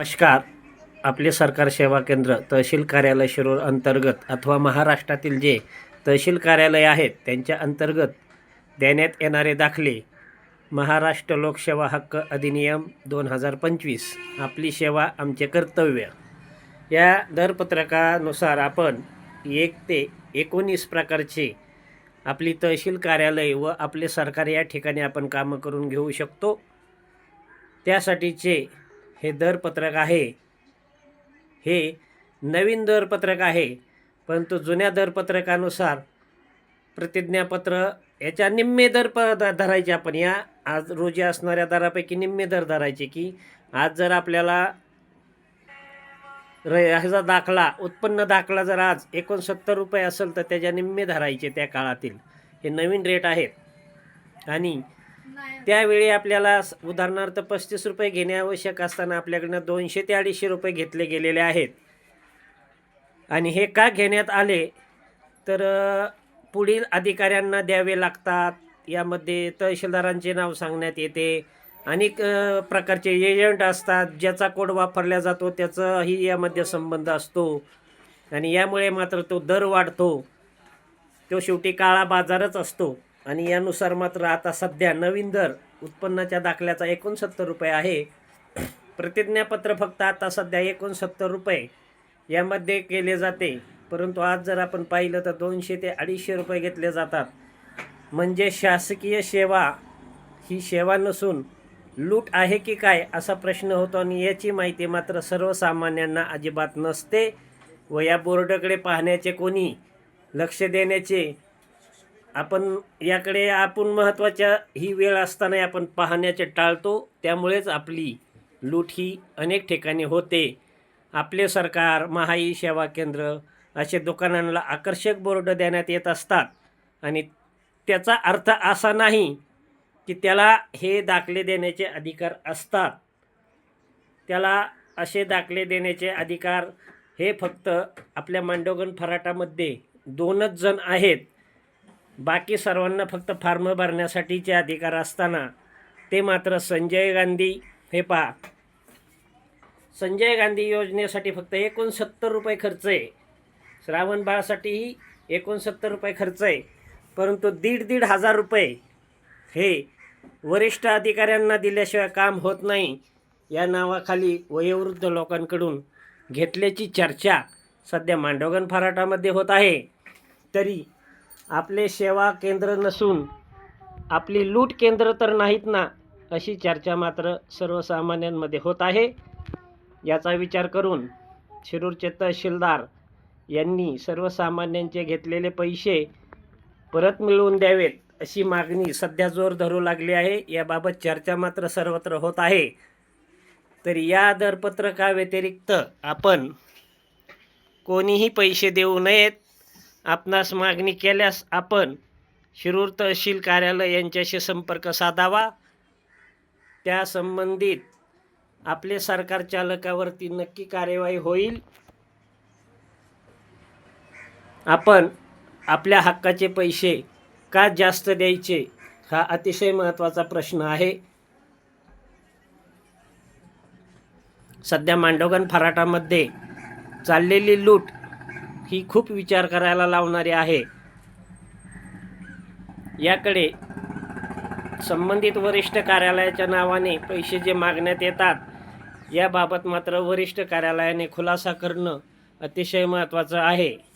नमस्कार. आपले सरकार सेवा केंद्र तहसील कार्यालय शिरूर अंतर्गत अथवा महाराष्ट्रातील जे तहसील कार्यालय आहेत त्यांच्या अंतर्गत देण्यात येणारे दाखले महाराष्ट्र लोकसेवा हक्क अधिनियम दोन हजार पंचवीस आपली सेवा आमचे कर्तव्य. या दरपत्रकानुसार आपण एक ते एकोणीस प्रकारचे आपली तहसील कार्यालय व आपले सरकार या ठिकाणी आपण कामं करून घेऊ शकतो. त्यासाठीचे हे दरपत्रक आहे. हे नवीन दरपत्रक आहे. परंतु जुन्या दरपत्रकानुसार प्रतिज्ञापत्र याच्या निम्मे दर प धरायचे आपण. या आज रोजी असणाऱ्या दरापैकी निम्मे दर धरायचे की आज जर आपल्याला र ह्याचा दाखला उत्पन्न दाखला जर आज एकोणसत्तर रुपये असेल तर त्याच्या निम्मे धरायचे त्या काळातील. हे नवीन रेट आहेत. आणि त्यावेळी आपल्याला उदाहरणार्थ पस्तीस रुपये घेणे आवश्यक असताना आपल्याकडनं दोनशे ते अडीचशे रुपये घेतले गेलेले आहेत. आणि हे का घेण्यात आले? तर पुढील अधिकाऱ्यांना द्यावे लागतात. यामध्ये तहसीलदारांचे नाव सांगण्यात येते. अनेक प्रकारचे एजंट असतात. ज्याचा कोड वापरला जातो त्याचाही यामध्ये संबंध असतो. आणि यामुळे मात्र तो दर वाढतो. तो शेवटी काळा बाजारच असतो. आणि यानुसार मात्र आता सध्या नवीन दर उत्पन्नाच्या दाखल्याचा एकोणसत्तर रुपये आहे. प्रतिज्ञापत्र फक्त आता सध्या एकोणसत्तर रुपये यामध्ये केले जाते. परंतु आज जर आपण पाहिलं तर दोनशे ते अडीचशे रुपये घेतले जातात. म्हणजे शासकीय सेवा ही सेवा नसून लूट आहे की काय असा प्रश्न होतो आणि याची माहिती मात्र सर्वसामान्यांना अजिबात नसते व या बोर्डाकडे पाहण्याचे कोणी लक्ष देण्याचे आपण याकडे आपण महत्त्वाच्या ही वेळ असताना आपण पाहण्याचे टाळतो. त्यामुळेच आपली लूट ही अनेक ठिकाणी होते. आपले सरकार महाई सेवा केंद्र असे दुकानांना आकर्षक बोर्ड देण्यात येत असतात. आणि त्याचा अर्थ असा नाही की त्याला हे दाखले देण्याचे अधिकार असतात. त्याला असे दाखले देण्याचे अधिकार हे फक्त आपल्या मांडोगन फराटामध्ये दोनच जण आहेत. बाकी सर्वांना फक्त फार्म भरण्यासाठीचे अधिकार असताना ते मात्र संजय गांधी हे पहा. संजय गांधी योजनेसाठी फक्त एकोणसत्तर रुपये खर्च आहे. श्रावण बाळासाठीही एकोणसत्तर रुपये खर्च आहे. परंतु दीड दीड हजार रुपये हे वरिष्ठ अधिकाऱ्यांना दिल्याशिवाय काम होत नाही या नावाखाली वयोवृद्ध लोकांकडून घेतल्याची चर्चा सध्या मांडवगण फराटामध्ये होत आहे. तरी आपले सेवा केंद्र नसून आपली लूट केंद्र तर नाहीत ना अशी चर्चा मात्र सर्वसामान्यांमध्ये होत आहे. याचा विचार करून शिरूरचे तहसीलदार यांनी सर्वसामान्यांचे घेतलेले पैसे परत मिळवून द्यावेत अशी मागणी सध्या जोर धरू लागली आहे. याबाबत चर्चा मात्र सर्वत्र होत आहे. तर या दरपत्रकाव्यतिरिक्त आपण कोणीही पैसे देऊ नयेत. आपणास मागणी केल्यास आपण शिरूर तहसील कार्यालय यांच्याशी संपर्क साधावा. त्या संबंधित आपले सरकार चालकावरती नक्की कार्यवाही होईल. आपण आपल्या हक्काचे पैसे का जास्त द्यायचे हा अतिशय महत्त्वाचा प्रश्न आहे. सध्या मांडवगण फराटामध्ये चाललेली लूट ही खूप विचार करायला लावणारी आहे. याकडे संबंधित वरिष्ठ कार्यालयाच्या नावाने पैसे जे मागण्यात येतात याबाबत मात्र वरिष्ठ कार्यालयाने खुलासा करणं अतिशय महत्त्वाचं आहे.